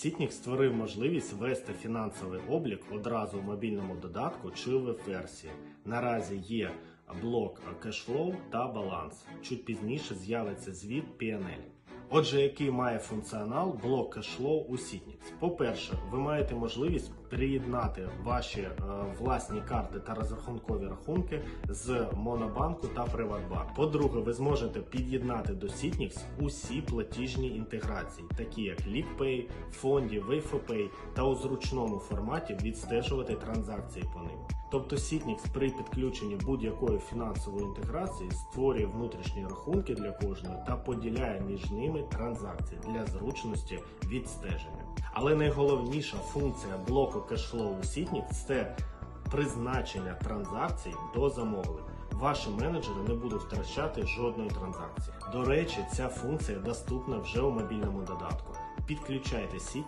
Сітнік створив можливість вести фінансовий облік одразу в мобільному додатку чи в версії. Наразі є блок кешфлоу та баланс. Чуть пізніше з'явиться звіт PNL. Отже, який має функціонал блок кешфлоу у Sitnix? По-перше, ви маєте можливість приєднати ваші е, власні карти та розрахункові рахунки з Монобанку та Приватбанк. По-друге, ви зможете під'єднати до Sitnix усі платіжні інтеграції, такі як LickPay, Фонді, WayFoPay та у зручному форматі відстежувати транзакції по ним. Тобто Sitnix при підключенні будь-якої фінансової інтеграції створює внутрішні рахунки для кожної та поділяє між ними транзакції для зручності відстеження. Але найголовніша функція блоку Cashflow у Sitnix – це призначення транзакцій до замовлень. Ваші менеджери не будуть втрачати жодної транзакції. До речі, ця функція доступна вже у мобільному додатку. Підключайте Sitnix